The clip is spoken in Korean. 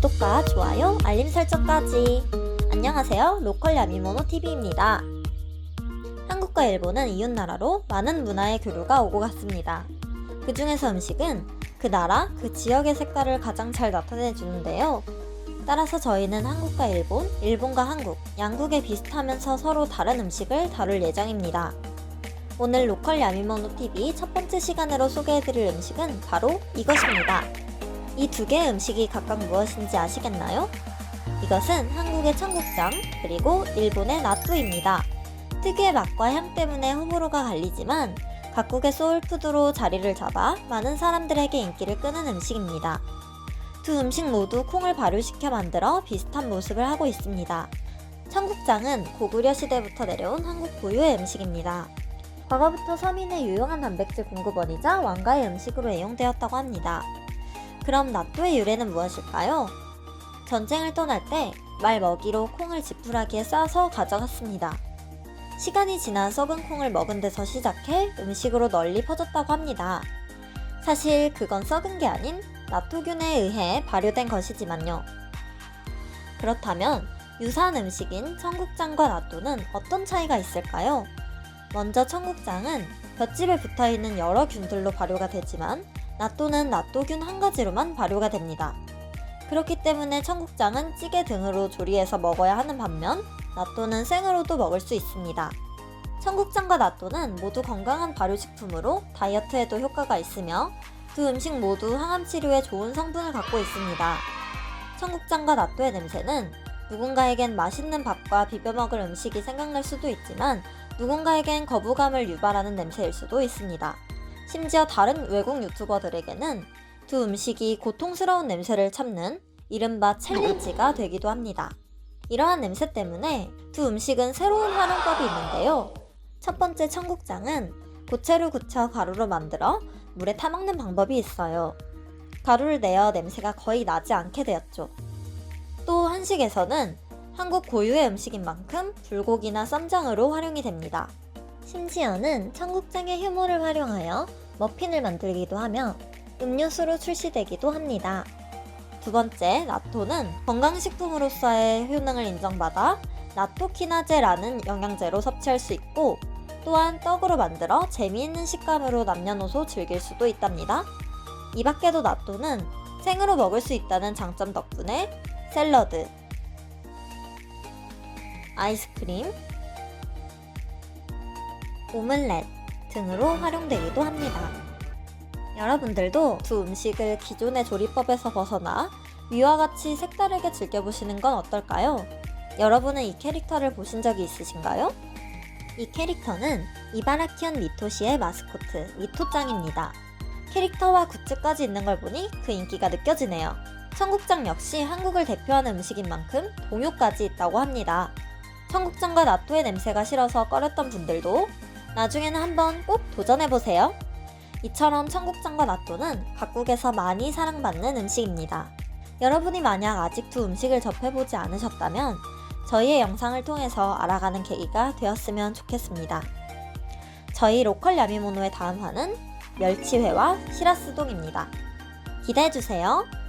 구독과 좋아요, 알림 설정까지. 안녕하세요. 로컬 야미모노 TV입니다. 한국과 일본은 이웃나라로 많은 문화의 교류가 오고 갔습니다. 그 중에서 음식은 그 나라, 그 지역의 색깔을 가장 잘 나타내 주는데요. 따라서 저희는 한국과 일본, 일본과 한국, 양국에 비슷하면서 서로 다른 음식을 다룰 예정입니다. 오늘 로컬 야미모노 TV 첫 번째 시간으로 소개해드릴 음식은 바로 이것입니다. 이 두 개의 음식이 각각 무엇인지 아시겠나요? 이것은 한국의 청국장, 그리고 일본의 나뚜입니다. 특유의 맛과 향 때문에 호불호가 갈리지만 각국의 소울푸드로 자리를 잡아 많은 사람들에게 인기를 끄는 음식입니다. 두 음식 모두 콩을 발효시켜 만들어 비슷한 모습을 하고 있습니다. 청국장은 고구려 시대부터 내려온 한국 고유의 음식입니다. 과거부터 서민의 유용한 단백질 공급원이자 왕가의 음식으로 애용되었다고 합니다. 그럼 나또의 유래는 무엇일까요? 전쟁을 떠날 때 말 먹이로 콩을 지푸라기에 싸서 가져갔습니다. 시간이 지나 썩은 콩을 먹은 데서 시작해 음식으로 널리 퍼졌다고 합니다. 사실 그건 썩은 게 아닌 나토균에 의해 발효된 것이지만요. 그렇다면 유사한 음식인 청국장과 나토는 어떤 차이가 있을까요? 먼저 청국장은 볏짚에 붙어 있는 여러 균들로 발효가 되지만 나또는 나또균 한 가지로만 발효가 됩니다. 그렇기 때문에 청국장은 찌개 등으로 조리해서 먹어야 하는 반면 나또는 생으로도 먹을 수 있습니다. 청국장과 나또는 모두 건강한 발효식품으로 다이어트에도 효과가 있으며 두 음식 모두 항암 치료에 좋은 성분을 갖고 있습니다. 청국장과 나또의 냄새는 누군가에겐 맛있는 밥과 비벼 먹을 음식이 생각날 수도 있지만 누군가에겐 거부감을 유발하는 냄새일 수도 있습니다. 심지어 다른 외국 유튜버들에게는 두 음식이 고통스러운 냄새를 참는 이른바 챌린지가 되기도 합니다. 이러한 냄새 때문에 두 음식은 새로운 활용법이 있는데요. 첫 번째 청국장은 고체를 굳혀 가루로 만들어 물에 타먹는 방법이 있어요. 가루를 내어 냄새가 거의 나지 않게 되었죠. 또 한식에서는 한국 고유의 음식인 만큼 불고기나 쌈장으로 활용이 됩니다. 심지어는 청국장의 효모를 활용하여 머핀을 만들기도 하며 음료수로 출시되기도 합니다. 두 번째, 나토는 건강식품으로서의 효능을 인정받아 나토키나제라는 영양제로 섭취할 수 있고 또한 떡으로 만들어 재미있는 식감으로 남녀노소 즐길 수도 있답니다. 이 밖에도 나토는 생으로 먹을 수 있다는 장점 덕분에 샐러드, 아이스크림, 오믈렛 등으로 활용되기도 합니다. 여러분들도 두 음식을 기존의 조리법에서 벗어나 위와 같이 색다르게 즐겨보시는 건 어떨까요? 여러분은 이 캐릭터를 보신 적이 있으신가요? 이 캐릭터는 이바라키현 미토시의 마스코트 미토짱입니다. 캐릭터와 굿즈까지 있는 걸 보니 그 인기가 느껴지네요. 청국장 역시 한국을 대표하는 음식인 만큼 동요까지 있다고 합니다. 청국장과 나토의 냄새가 싫어서 꺼렸던 분들도 나중에는 한번 꼭 도전해보세요. 이처럼 청국장과 나토는 각국에서 많이 사랑받는 음식입니다. 여러분이 만약 아직 두 음식을 접해보지 않으셨다면 저희의 영상을 통해서 알아가는 계기가 되었으면 좋겠습니다. 저희 로컬 야미모노의 다음 화는 멸치회와 시라스동입니다. 기대해주세요.